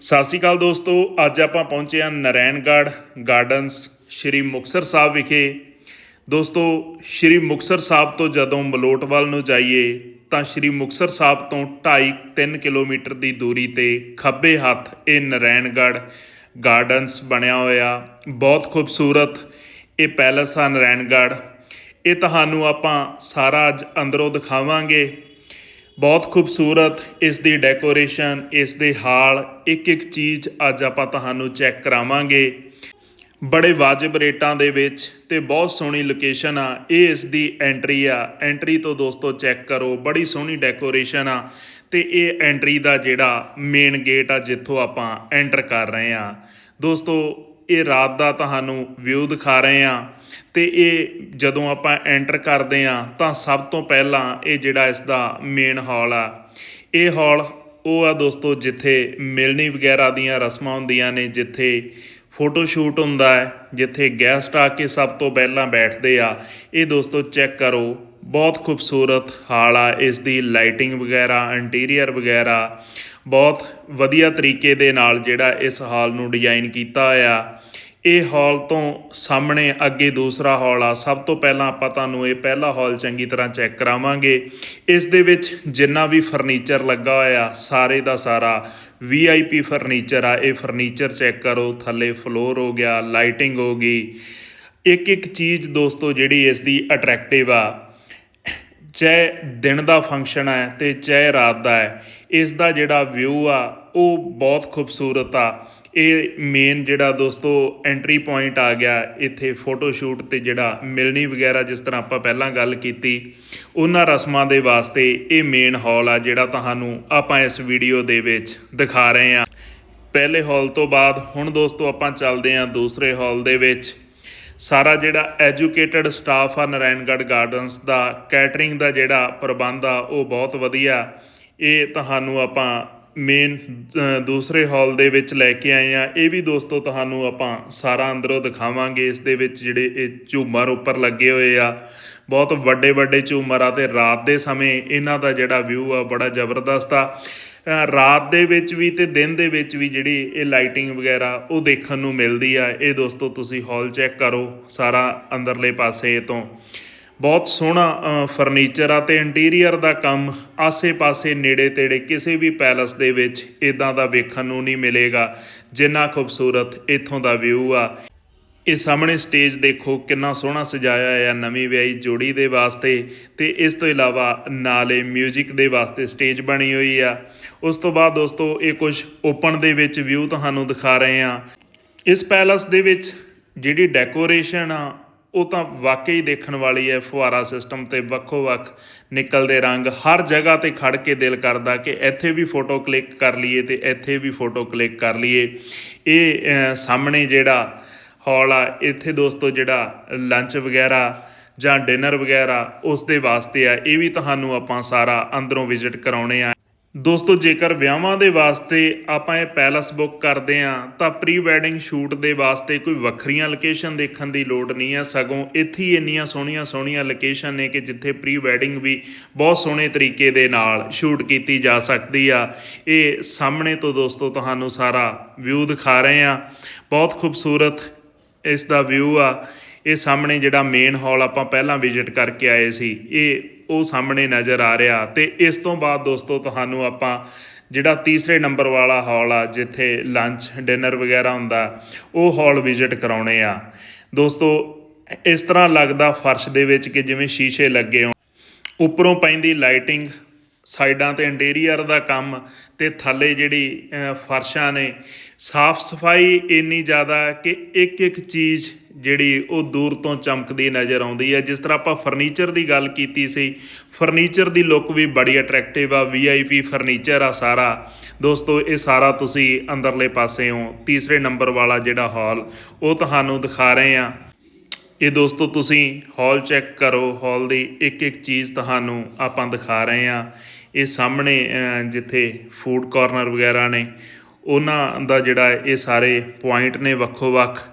ਸਤਿ ਸ਼੍ਰੀ ਅਕਾਲ ਦੋਸਤੋ, ਅੱਜ ਆਪਾਂ ਪਹੁੰਚੇ ਹਾਂ ਨਰੈਣਗੜ੍ਹ ਗਾਰਡਨਸ ਸ਼੍ਰੀ ਮੁਕਤਸਰ ਸਾਹਿਬ ਵਿਖੇ। ਦੋਸਤੋ, ਸ਼੍ਰੀ ਮੁਕਤਸਰ ਸਾਹਿਬ ਤੋਂ ਜਦੋਂ ਮਲੋਟਵਾਲ ਨੂੰ ਜਾਈਏ, ਤਾਂ ਸ਼੍ਰੀ ਮੁਕਤਸਰ ਸਾਹਿਬ ਤੋਂ 2.5-3 ਕਿਲੋਮੀਟਰ ਦੀ ਦੂਰੀ ਤੇ ਖੱਬੇ ਹੱਥ ਇਹ ਨਰੈਣਗੜ੍ਹ ਗਾਰਡਨਸ ਬਣਿਆ ਹੋਇਆ। ਬਹੁਤ ਖੂਬਸੂਰਤ ਇਹ ਪੈਲਸ ਆ ਨਰੈਣਗੜ੍ਹ। ਇਹ ਤੁਹਾਨੂੰ ਆਪਾਂ ਸਾਰਾ ਅੱਜ ਅੰਦਰੋਂ ਦਿਖਾਵਾਂਗੇ। ਬਹੁਤ ਖੂਬਸੂਰਤ ਇਸ ਦੀ ਡੈਕੋਰੇਸ਼ਨ, ਇਸ ਦੇ ਹਾਲ ਇੱਕ ਇੱਕ ਚੀਜ਼ ਅੱਜ ਆਪਾਂ ਤੁਹਾਨੂੰ ਚੈੱਕ ਕਰਾਵਾਂਗੇ। ਬੜੇ ਵਾਜਬ ਰੇਟਾਂ ਦੇ ਵਿੱਚ ਤੇ ਬਹੁਤ ਸੋਹਣੀ ਲੋਕੇਸ਼ਨ ਆ। ਇਹ ਇਸ ਦੀ ਐਂਟਰੀ ਆ। ਐਂਟਰੀ ਤੋਂ ਦੋਸਤੋ ਚੈੱਕ ਕਰੋ, ਬੜੀ ਸੋਹਣੀ ਡੈਕੋਰੇਸ਼ਨ ਆ ਤੇ ਇਹ ਐਂਟਰੀ ਦਾ ਜਿਹੜਾ ਮੇਨ ਗੇਟ ਆ ਜਿੱਥੋਂ ਆਪਾਂ ਐਂਟਰ ਕਰ ਰਹੇ ਆ। ਦੋਸਤੋ ਇਹ ਰਾਤ ਦਾ ਤੁਹਾਨੂੰ ਵਿਊ ਦਿਖਾ ਰਹੇ ਆ ਤੇ ਇਹ ਜਦੋਂ ਆਪਾਂ ਐਂਟਰ ਕਰਦੇ ਆ ਤਾਂ ਸਭ ਤੋਂ ਪਹਿਲਾਂ ਇਹ ਜਿਹੜਾ ਇਸ ਦਾ ਮੇਨ ਹਾਲ ਆ। ਇਹ ਹਾਲ ਉਹ ਆ ਦੋਸਤੋ ਜਿੱਥੇ ਮਿਲਣੀ ਵਗੈਰਾ ਦੀਆਂ ਰਸਮਾਂ ਹੁੰਦੀਆਂ ਨੇ, ਜਿੱਥੇ ਫੋਟੋ ਸ਼ੂਟ ਹੁੰਦਾ ਹੈ, ਜਿੱਥੇ ਗੈਸਟ ਆ ਕੇ ਸਭ ਤੋਂ ਪਹਿਲਾਂ ਬੈਠਦੇ ਆ। ਇਹ ਦੋਸਤੋ ਚੈੱਕ ਕਰੋ, ਬਹੁਤ ਖੂਬਸੂਰਤ ਹਾਲ ਆ, ਇਸ ਦੀ ਲਾਈਟਿੰਗ ਵਗੈਰਾ ਇੰਟੀਰੀਅਰ ਵਗੈਰਾ। ਬਹੁਤ ਵਧੀਆ ਤਰੀਕੇ ਦੇ ਨਾਲ ਜਿਹੜਾ ਇਸ ਹਾਲ ਨੂੰ ਡਿਜ਼ਾਈਨ ਕੀਤਾ ਹੋਇਆ ਇਹ ਹਾਲ ਤੋਂ ਸਾਹਮਣੇ ਅੱਗੇ ਦੂਸਰਾ ਹਾਲ ਆ। ਸਭ ਤੋਂ ਪਹਿਲਾਂ ਆਪਾਂ ਤੁਹਾਨੂੰ ਇਹ ਪਹਿਲਾ ਹਾਲ ਚੰਗੀ ਤਰ੍ਹਾਂ ਚੈੱਕ ਕਰਾਵਾਂਗੇ। ਇਸ ਦੇ ਵਿੱਚ ਜਿੰਨਾ ਵੀ ਫਰਨੀਚਰ ਲੱਗਾ ਹੋਇਆ, ਸਾਰੇ ਦਾ ਸਾਰਾ ਵੀਆਈਪੀ ਫਰਨੀਚਰ ਆ। ਇਹ ਫਰਨੀਚਰ ਚੈੱਕ ਕਰੋ। ਥੱਲੇ ਫਲੋਰ ਹੋ ਗਿਆ, ਲਾਈਟਿੰਗ ਹੋ ਗਈ। ਇੱਕ ਇੱਕ ਚੀਜ਼ ਦੋਸਤੋ ਜਿਹੜੀ ਇਸ ਦੀ ਅਟਰੈਕਟਿਵ ਆ। ਚਾਹੇ ਦਿਨ ਦਾ ਫੰਕਸ਼ਨ ਹੈ ਤੇ ਚਾਹੇ ਰਾਤ ਦਾ ਹੈ, ਇਸ ਦਾ ਜਿਹੜਾ ਵਿਊ ਆ, ਉਹ ਬਹੁਤ ਖੂਬਸੂਰਤ ਆ। ਇਹ ਮੇਨ ਜਿਹੜਾ ਦੋਸਤੋ ਐਂਟਰੀ ਪੁਆਇੰਟ ਆ ਗਿਆ ਇੱਥੇ ਫੋਟੋ ਸ਼ੂਟ ਤੇ ਜਿਹੜਾ ਮਿਲਣੀ ਵਗੈਰਾ ਜਿਸ ਤਰ੍ਹਾਂ ਆਪਾਂ ਪਹਿਲਾਂ ਗੱਲ ਕੀਤੀ, ਉਹਨਾਂ ਰਸਮਾਂ ਦੇ ਵਾਸਤੇ ਇਹ ਮੇਨ ਹਾਲ ਆ ਜਿਹੜਾ ਤੁਹਾਨੂੰ ਆਪਾਂ ਇਸ ਵੀਡੀਓ ਦੇ ਵਿੱਚ ਦਿਖਾ ਰਹੇ ਹਾਂ। ਪਹਿਲੇ ਹਾਲ ਤੋਂ ਬਾਅਦ ਹੁਣ ਦੋਸਤੋ ਆਪਾਂ ਚੱਲਦੇ ਹਾਂ ਦੂਸਰੇ ਹਾਲ ਦੇ ਵਿੱਚ। ਸਾਰਾ ਜਿਹੜਾ ਐਜੂਕੇਟਡ ਸਟਾਫ ਆ ਨਰਾਇਣਗੜ੍ਹ ਗਾਰਡਨਸ ਦਾ, ਕੈਟਰਿੰਗ ਦਾ ਜਿਹੜਾ ਪ੍ਰਬੰਧ ਆ, ਉਹ ਬਹੁਤ ਵਧੀਆ। ਇਹ ਤੁਹਾਨੂੰ ਆਪਾਂ ਮੇਨ ਦੂਸਰੇ ਹਾਲ ਦੇ ਵਿੱਚ ਲੈ ਕੇ ਆਏ ਆ। ਇਹ ਵੀ ਦੋਸਤੋ ਤੁਹਾਨੂੰ ਆਪਾਂ ਸਾਰਾ ਅੰਦਰੋਂ ਦਿਖਾਵਾਂਗੇ। ਇਸ ਦੇ ਵਿੱਚ ਜਿਹੜੇ ਇਹ ਝੂਮਰ ਉੱਪਰ ਲੱਗੇ ਹੋਏ ਆ, ਬਹੁਤ ਵੱਡੇ ਵੱਡੇ ਝੂਮਰ ਆ ਤੇ ਰਾਤ ਦੇ ਸਮੇਂ ਇਹਨਾਂ ਦਾ ਜਿਹੜਾ ਵਿਊ ਆ, ਬੜਾ ਜ਼ਬਰਦਸਤ ਆ। ਰਾਤ ਦੇ ਵਿੱਚ ਵੀ ਤੇ ਦਿਨ ਦੇ ਵਿੱਚ ਵੀ ਜਿਹੜੀ ਇਹ ਲਾਈਟਿੰਗ ਵਗੈਰਾ ਉਹ ਦੇਖਣ ਨੂੰ ਮਿਲਦੀ ਆ। ਇਹ ਦੋਸਤੋ, ਤੁਸੀਂ ਹਾਲ ਚੈੱਕ ਕਰੋ ਸਾਰਾ ਅੰਦਰਲੇ ਪਾਸੇ ਤੋਂ। ਬਹੁਤ ਸੋਹਣਾ ਫਰਨੀਚਰ ਆ ਤੇ ਇੰਟੀਰੀਅਰ ਦਾ ਕੰਮ ਆਸੇ-ਪਾਸੇ, ਨੇੜੇ-ਤੇੜੇ ਕਿਸੇ ਵੀ ਪੈਲਸ ਦੇ ਵਿੱਚ ਇਦਾਂ ਦਾ ਵੇਖਣ ਨੂੰ ਨਹੀਂ ਮਿਲੇਗਾ। ਜਿੰਨਾ ਖੂਬਸੂਰਤ ਇੱਥੋਂ ਦਾ ਵਿਊ ਆ। ਇਹ ਸਾਹਮਣੇ ਸਟੇਜ ਦੇਖੋ ਕਿੰਨਾ ਸੋਹਣਾ ਸਜਾਇਆ ਹੋਇਆ ਨਵੀਂ ਵਿਆਹੀ ਜੋੜੀ ਦੇ ਵਾਸਤੇ ਤੇ ਇਸ ਤੋਂ ਇਲਾਵਾ ਨਾਲੇ 뮤직 ਦੇ ਵਾਸਤੇ ਸਟੇਜ ਬਣੀ ਹੋਈ ਆ। ਉਸ ਤੋਂ ਬਾਅਦ ਦੋਸਤੋ, ਇਹ ਕੁਝ ਓਪਨ ਦੇ ਵਿੱਚ ਵਿਊ ਤੁਹਾਨੂੰ ਦਿਖਾ ਰਹੇ ਆ ਇਸ ਪੈਲਸ ਦੇ ਵਿੱਚ ਜਿਹੜੀ ਡੈਕੋਰੇਸ਼ਨ ਆ, ਉਹ ਤਾਂ ਵਾਕਈ ਦੇਖਣ ਵਾਲੀ ਹੈ। ਫੁਹਾਰਾ ਸਿਸਟਮ ਤੇ ਵੱਖੋ ਵੱਖ ਨਿਕਲਦੇ ਰੰਗ ਹਰ ਜਗ੍ਹਾ ਤੇ ਖੜ ਕੇ ਦਿਲ ਕਰਦਾ ਕਿ ਇੱਥੇ ਵੀ ਫੋਟੋ ਕਲਿੱਕ ਕਰ ਲਈਏ ਤੇ ਇੱਥੇ ਵੀ ਫੋਟੋ ਕਲਿੱਕ ਕਰ ਲਈਏ। ਇਹ ਸਾਹਮਣੇ ਜਿਹੜਾ ਹਾਲ ਆ ਇੱਥੇ ਦੋਸਤੋ ਜਿਹੜਾ ਲੰਚ ਵਗੈਰਾ ਜਾਂ ਡਿਨਰ ਵਗੈਰਾ ਉਸ ਦੇ ਵਾਸਤੇ ਆ। ਇਹ ਵੀ ਤੁਹਾਨੂੰ ਆਪਾਂ ਸਾਰਾ ਅੰਦਰੋਂ ਵਿਜ਼ਿਟ ਕਰਾਉਣੇ ਆ। ਦੋਸਤੋ, ਜੇਕਰ ਵਿਆਹਾਂ ਦੇ ਵਾਸਤੇ ਆਪਾਂ ਇਹ ਪੈਲਸ ਬੁੱਕ ਕਰਦੇ ਆ, ਤਾਂ ਪ੍ਰੀ ਵੈਡਿੰਗ ਸ਼ੂਟ ਦੇ ਵਾਸਤੇ ਕੋਈ ਵੱਖਰੀਆਂ ਲੋਕੇਸ਼ਨ ਦੇਖਣ ਦੀ ਲੋੜ ਨਹੀਂ ਆ। ਸਗੋਂ ਇੱਥੇ ਹੀ ਇੰਨੀਆਂ ਸੋਹਣੀਆਂ ਸੋਹਣੀਆਂ ਲੋਕੇਸ਼ਨ ਨੇ ਕਿ ਜਿੱਥੇ ਪ੍ਰੀ ਵੈਡਿੰਗ ਵੀ ਬਹੁਤ ਸੋਹਣੇ ਤਰੀਕੇ ਦੇ ਨਾਲ ਸ਼ੂਟ ਕੀਤੀ ਜਾ ਸਕਦੀ ਆ। ਇਹ ਸਾਹਮਣੇ ਤੋਂ ਦੋਸਤੋ ਤੁਹਾਨੂੰ ਸਾਰਾ ਵਿਊ ਦਿਖਾ ਰਹੇ ਆ। ਬਹੁਤ ਖੂਬਸੂਰਤ ਇਸ ਦਾ ਵਿਊ ਆ, ਇਹ ਸਾਹਮਣੇ ਜਿਹੜਾ ਮੇਨ ਹਾਲ ਆਪਾਂ ਪਹਿਲਾਂ ਵਿਜ਼ਿਟ ਕਰਕੇ ਆਏ ਸੀ, ਇਹ ਉਹ ਸਾਹਮਣੇ ਨਜ਼ਰ ਆ ਰਿਹਾ ਤੇ ਇਸ ਤੋਂ ਬਾਅਦ ਦੋਸਤੋ ਤੁਹਾਨੂੰ ਆਪਾਂ ਜਿਹੜਾ ਤੀਸਰੇ ਨੰਬਰ ਵਾਲਾ ਹਾਲ ਆ, ਜਿੱਥੇ ਲੰਚ ਡਿਨਰ ਵਗੈਰਾ ਹੁੰਦਾ, ਉਹ ਹਾਲ ਵਿਜ਼ਿਟ ਕਰਾਉਣੇ ਆ। ਦੋਸਤੋ, ਇਸ ਤਰ੍ਹਾਂ ਲੱਗਦਾ ਫਰਸ਼ ਦੇ ਵਿੱਚ ਕਿ ਜਿਵੇਂ ਸ਼ੀਸ਼ੇ ਲੱਗੇ ਹੋਣ। ਉੱਪਰੋਂ ਪੈਂਦੀ ਲਾਈਟਿੰਗ ਸਾਈਡਾਂ ਤੇ ਇੰਟੀਰੀਅਰ ਦਾ ਕੰਮ ਤੇ ਥੱਲੇ ਜਿਹੜੀ ਫਰਸ਼ਾਂ ਨੇ, ਸਾਫ਼ ਸਫ਼ਾਈ ਇੰਨੀ ਜ਼ਿਆਦਾ ਕਿ ਇੱਕ ਇੱਕ ਚੀਜ਼ ਜਿਹੜੀ ਉਹ ਦੂਰ ਤੋਂ ਚਮਕਦੀ ਨਜ਼ਰ ਆਉਂਦੀ ਹੈ। ਜਿਸ ਤਰ੍ਹਾਂ ਆਪਾਂ ਫਰਨੀਚਰ ਦੀ ਗੱਲ ਕੀਤੀ ਸੀ, ਫਰਨੀਚਰ ਦੀ ਲੁੱਕ ਵੀ ਬੜੀ ਅਟਰੈਕਟਿਵ ਆ ਵੀਆਈਪੀ ਫਰਨੀਚਰ ਆ ਸਾਰਾ। ਦੋਸਤੋ, ਇਹ ਸਾਰਾ ਤੁਸੀਂ ਅੰਦਰਲੇ ਪਾਸਿਓਂ ਤੀਸਰੇ ਨੰਬਰ ਵਾਲਾ ਜਿਹੜਾ ਹਾਲ, ਉਹ ਤੁਹਾਨੂੰ ਦਿਖਾ ਰਹੇ ਆ ਇਹ ਦੋਸਤੋ, ਤੁਸੀਂ ਹਾਲ ਚੈੱਕ ਕਰੋ, ਹਾਲ ਦੀ ਇੱਕ ਇੱਕ ਚੀਜ਼ ਤੁਹਾਨੂੰ ਆਪਾਂ ਦਿਖਾ ਰਹੇ ਆ ਇਹ ਸਾਹਮਣੇ ਜਿੱਥੇ ਫੂਡ ਕਾਰਨਰ ਵਗੈਰਾ ਨੇ, ਉਹਨਾਂ ਦਾ ਜਿਹੜਾ ਇਹ ਸਾਰੇ ਪੁਆਇੰਟ ਨੇ ਵੱਖੋ ਵੱਖ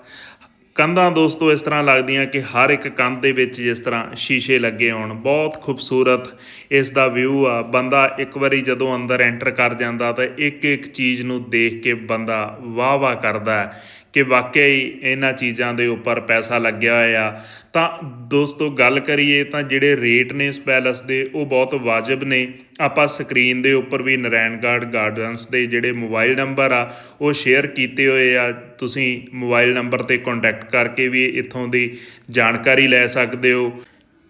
ਕੰਧਾਂ ਦੋਸਤੋ ਇਸ ਤਰ੍ਹਾਂ ਲੱਗਦੀਆਂ ਕਿ ਹਰ ਇੱਕ ਕੰਧ ਦੇ ਵਿੱਚ ਜਿਸ ਤਰ੍ਹਾਂ ਸ਼ੀਸ਼ੇ ਲੱਗੇ ਹੋਣ, ਬਹੁਤ ਖੂਬਸੂਰਤ ਇਸ ਦਾ ਵਿਊ ਆ। ਬੰਦਾ ਇੱਕ ਵਾਰੀ ਜਦੋਂ ਅੰਦਰ ਐਂਟਰ ਕਰ ਜਾਂਦਾ ਤਾਂ ਇੱਕ ਇੱਕ ਚੀਜ਼ ਨੂੰ ਦੇਖ ਕੇ ਬੰਦਾ ਵਾਹ ਵਾਹ ਕਰਦਾ ਹੈ। ਕਿ ਵਾਕਿਆ ਹੀ ਇਹਨਾਂ ਚੀਜ਼ਾਂ ਦੇ ਉੱਪਰ ਪੈਸਾ ਲੱਗਿਆ ਹੋਇਆ ਤਾਂ ਦੋਸਤੋ, ਗੱਲ ਕਰੀਏ ਤਾਂ ਜਿਹੜੇ ਰੇਟ ਨੇ ਇਸ ਪੈਲਸ ਦੇ, ਉਹ ਬਹੁਤ ਵਾਜਬ ਨੇ। ਆਪਾਂ ਸਕਰੀਨ ਦੇ ਉੱਪਰ ਵੀ ਨਰੈਣਗੜ੍ਹ ਗਾਰਡਨਸ ਦੇ ਜਿਹੜੇ ਮੋਬਾਈਲ ਨੰਬਰ ਆ, ਉਹ ਸ਼ੇਅਰ ਕੀਤੇ ਹੋਏ ਆ। ਤੁਸੀਂ ਮੋਬਾਈਲ ਨੰਬਰ ਤੇ ਕੰਟੈਕਟ ਕਰਕੇ ਵੀ ਇੱਥੋਂ ਦੀ ਜਾਣਕਾਰੀ ਲੈ ਸਕਦੇ ਹੋ।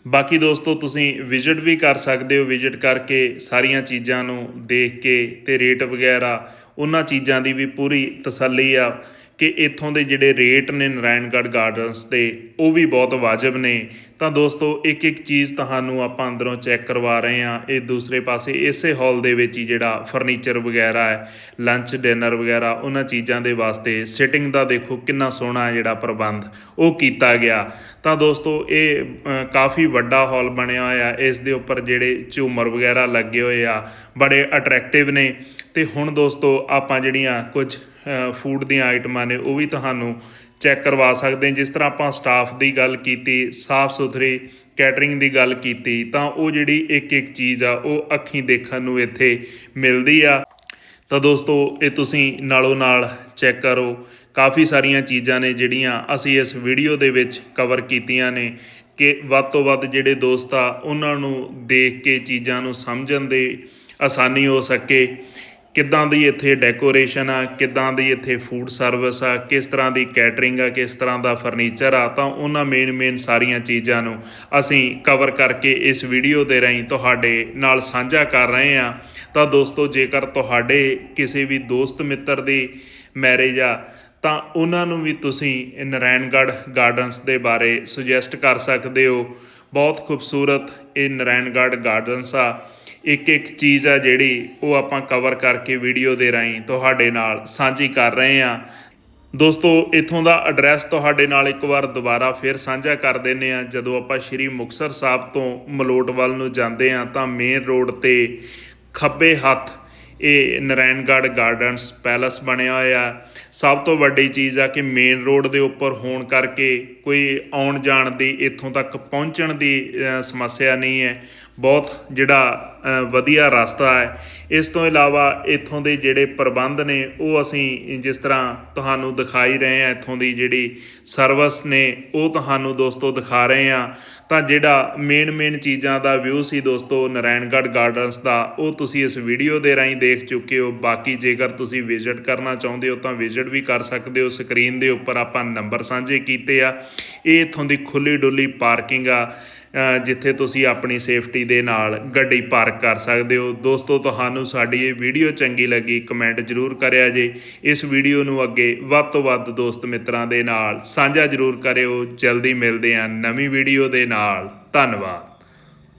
ਬਾਕੀ ਦੋਸਤੋ, ਤੁਸੀਂ ਵਿਜ਼ਿਟ ਵੀ ਕਰ ਸਕਦੇ ਹੋ। ਵਿਜ਼ਿਟ ਕਰਕੇ ਸਾਰੀਆਂ ਚੀਜ਼ਾਂ ਨੂੰ ਦੇਖ ਕੇ ਤੇ ਰੇਟ ਵਗੈਰਾ, ਉਹਨਾਂ ਚੀਜ਼ਾਂ ਦੀ ਵੀ ਪੂਰੀ ਤਸੱਲੀ ਆ। ਕਿ ਇੱਥੋਂ ਦੇ ਜਿਹੜੇ ਰੇਟ ਨੇ ਨਾਰਾਇਣਗੜ੍ਹ ਗਾਰਡਨਸ ਦੇ ਉਹ ਵੀ ਬਹੁਤ ਵਾਜਬ ਨੇ। ਤਾਂ ਦੋਸਤੋ ਇੱਕ ਇੱਕ ਚੀਜ਼ ਤੁਹਾਨੂੰ ਆਪਾਂ ਅੰਦਰੋਂ ਚੈੱਕ ਕਰਵਾ ਰਹੇ ਹਾਂ। ਇਹ ਦੂਸਰੇ ਪਾਸੇ ਇਸੇ ਹਾਲ ਦੇ ਵਿੱਚ ਹੀ ਜਿਹੜਾ ਫਰਨੀਚਰ ਵਗੈਰਾ ਹੈ ਲੰਚ ਡਿਨਰ ਵਗੈਰਾ, ਉਹਨਾਂ ਚੀਜ਼ਾਂ ਦੇ ਵਾਸਤੇ ਸਿਟਿੰਗ ਦਾ ਦੇਖੋ ਕਿੰਨਾ ਸੋਹਣਾ ਜਿਹੜਾ ਪ੍ਰਬੰਧ ਉਹ ਕੀਤਾ ਗਿਆ। ਤਾਂ ਦੋਸਤੋ, ਇਹ ਕਾਫੀ ਵੱਡਾ ਹਾਲ ਬਣਿਆ ਹੋਇਆ। ਇਸ ਦੇ ਉੱਪਰ ਜਿਹੜੇ ਝੂਮਰ ਵਗੈਰਾ ਲੱਗੇ ਹੋਏ ਆ, ਬੜੇ ਅਟਰੈਕਟਿਵ ਨੇ। ਤੇ ਹੁਣ ਦੋਸਤੋ, ਆਪਾਂ ਜਿਹੜੀਆਂ ਕੁਝ ਫੂਡ ਦੀਆਂ ਆਈਟਮਾਂ ਨੇ, ਉਹ ਵੀ ਤੁਹਾਨੂੰ ਚੈੱਕ ਕਰਵਾ ਸਕਦੇ ਜਿਸ ਤਰ੍ਹਾਂ ਆਪਾਂ ਸਟਾਫ ਦੀ ਗੱਲ ਕੀਤੀ, ਸਾਫ਼ ਸੁਥਰੀ ਕੈਟਰਿੰਗ ਦੀ ਗੱਲ ਕੀਤੀ, ਤਾਂ ਉਹ ਜਿਹੜੀ ਇੱਕ ਇੱਕ ਚੀਜ਼ ਆ, ਉਹ ਅੱਖੀਂ ਦੇਖਣ ਨੂੰ ਇੱਥੇ ਮਿਲਦੀ ਆ। ਤਾਂ ਦੋਸਤੋ, ਇਹ ਤੁਸੀਂ ਨਾਲੋਂ ਨਾਲ ਚੈੱਕ ਕਰੋ। ਕਾਫੀ ਸਾਰੀਆਂ ਚੀਜ਼ਾਂ ਨੇ ਜਿਹੜੀਆਂ ਅਸੀਂ ਇਸ ਵੀਡੀਓ ਦੇ ਵਿੱਚ ਕਵਰ ਕੀਤੀਆਂ ਨੇ ਕਿ ਵੱਧ ਤੋਂ ਵੱਧ ਜਿਹੜੇ ਦੋਸਤ ਆ, ਉਹਨਾਂ ਨੂੰ ਦੇਖ ਕੇ, ਚੀਜ਼ਾਂ ਨੂੰ ਸਮਝਣ ਦੇ ਆਸਾਨੀ ਹੋ ਸਕੇ। ਕਿੱਦਾਂ ਦੀ ਇੱਥੇ ਡੈਕੋਰੇਸ਼ਨ ਆ, ਕਿੱਦਾਂ ਦੀ ਇੱਥੇ ਫੂਡ ਸਰਵਿਸ ਆ, ਕਿਸ ਤਰ੍ਹਾਂ ਦੀ ਕੈਟਰਿੰਗ ਆ, ਕਿਸ ਤਰ੍ਹਾਂ ਦਾ ਫਰਨੀਚਰ ਆ, ਤਾਂ ਉਹਨਾਂ ਮੇਨ ਮੇਨ ਸਾਰੀਆਂ ਚੀਜ਼ਾਂ ਨੂੰ ਅਸੀਂ ਕਵਰ ਕਰਕੇ ਇਸ ਵੀਡੀਓ ਦੇ ਰਾਹੀਂ ਤੁਹਾਡੇ ਨਾਲ ਸਾਂਝਾ ਕਰ ਰਹੇ ਹਾਂ। ਤਾਂ ਦੋਸਤੋ, ਜੇਕਰ ਤੁਹਾਡੇ ਕਿਸੇ ਵੀ ਦੋਸਤ ਮਿੱਤਰ ਦੀ ਮੈਰਿਜ ਆ, ਤਾਂ ਉਹਨਾਂ ਨੂੰ ਵੀ ਤੁਸੀਂ ਨਰਾਇਣਗੜ੍ਹ ਗਾਰਡਨਸ ਦੇ ਬਾਰੇ ਸੁਜੈਸਟ ਕਰ ਸਕਦੇ ਹੋ। ਬਹੁਤ ਖੂਬਸੂਰਤ ਇਹ ਨਰਾਇਣਗੜ੍ਹ ਗਾਰਡਨਸ ਆ। ਇੱਕ ਇੱਕ ਚੀਜ਼ ਆ ਜਿਹੜੀ ਉਹ ਆਪਾਂ ਕਵਰ ਕਰਕੇ ਵੀਡੀਓ ਦੇ ਰਾਹੀਂ ਤੁਹਾਡੇ ਨਾਲ ਸਾਂਝੀ ਕਰ ਰਹੇ ਹਾਂ। ਦੋਸਤੋ, ਇਥੋਂ ਦਾ ਐਡਰੈਸ ਤੁਹਾਡੇ ਨਾਲ ਇੱਕ ਵਾਰ ਦੁਬਾਰਾ ਫਿਰ ਸਾਂਝਾ ਕਰ ਦਿੰਨੇ ਆ ਜਦੋਂ ਆਪਾਂ ਸ਼੍ਰੀ ਮੁਕਤਸਰ ਸਾਹਿਬ ਤੋਂ ਮਲੋਟ ਵੱਲ ਨੂੰ ਜਾਂਦੇ ਆ ਤਾਂ ਮੇਨ ਰੋਡ ਤੇ ਖੱਬੇ ਹੱਥ ਇਹ ਨਰਾਇਣਗੜ੍ਹ ਗਾਰਡਨਸ ਪੈਲਸ ਬਣਿਆ ਹੋਇਆ ਸਭ ਤੋਂ ਵੱਡੀ ਚੀਜ਼ ਆ ਕਿ ਮੇਨ ਰੋਡ ਦੇ ਉੱਪਰ ਹੋਣ ਕਰਕੇ ਕੋਈ ਆਉਣ ਜਾਣ ਦੀ ਇੱਥੋਂ ਤੱਕ ਪਹੁੰਚਣ ਦੀ ਸਮੱਸਿਆ ਨਹੀਂ ਹੈ। ਬਹੁਤ ਜਿਹੜਾ ਵਧੀਆ ਰਸਤਾ ਹੈ। ਇਸ ਤੋਂ ਇਲਾਵਾ ਇੱਥੋਂ ਦੇ ਜਿਹੜੇ ਪ੍ਰਬੰਧ ਨੇ, ਉਹ ਅਸੀਂ ਜਿਸ ਤਰ੍ਹਾਂ ਤੁਹਾਨੂੰ ਦਿਖਾਈ ਰਹੇ ਹਾਂ, ਇੱਥੋਂ ਦੀ ਜਿਹੜੀ ਸਰਵਿਸ ਨੇ, ਉਹ ਤੁਹਾਨੂੰ ਦੋਸਤੋ ਦਿਖਾ ਰਹੇ ਹਾਂ। ਤਾਂ ਜਿਹੜਾ ਮੇਨ ਮੇਨ ਚੀਜ਼ਾਂ ਦਾ ਵਿਊ ਸੀ ਦੋਸਤੋ ਨਾਰਾਇਣਗੜ੍ਹ ਗਾਰਡਨਸ ਦਾ, ਉਹ ਤੁਸੀਂ ਇਸ ਵੀਡੀਓ ਦੇ ਰਾਹੀਂ ਦੇਖ ਚੁੱਕੇ ਹੋ। ਬਾਕੀ ਜੇਕਰ ਤੁਸੀਂ ਵਿਜ਼ਿਟ ਕਰਨਾ ਚਾਹੁੰਦੇ ਹੋ ਤਾਂ ਵਿਜ਼ਿਟ ਵੀ ਕਰ ਸਕਦੇ ਹੋ। ਸਕਰੀਨ ਦੇ ਉੱਪਰ ਆਪਾਂ ਨੰਬਰ ਸਾਂਝੇ ਕੀਤੇ ਆ। ਇਹ ਇੱਥੋਂ ਦੀ ਖੁੱਲੀ ਡੁੱਲੀ ਪਾਰਕਿੰਗ ਆ। ਜਿੱਥੇ ਤੁਸੀਂ ਆਪਣੀ ਸੇਫਟੀ ਦੇ ਨਾਲ ਗੱਡੀ ਪਾਰਕ ਕਰ ਸਕਦੇ ਹੋ। ਦੋਸਤੋ, ਤੁਹਾਨੂੰ ਸਾਡੀ ਇਹ ਵੀਡੀਓ ਚੰਗੀ ਲੱਗੀ ਕਮੈਂਟ ਜ਼ਰੂਰ ਕਰਿਆ ਜੇ। ਇਸ ਵੀਡੀਓ ਨੂੰ ਅੱਗੇ ਵੱਧ ਤੋਂ ਵੱਧ ਦੋਸਤ ਮਿੱਤਰਾਂ ਦੇ ਨਾਲ ਸਾਂਝਾ ਜ਼ਰੂਰ ਕਰਿਓ। ਜਲਦੀ ਮਿਲਦੇ ਹਾਂ ਨਵੀਂ ਵੀਡੀਓ ਦੇ ਨਾਲ। ਧੰਨਵਾਦ।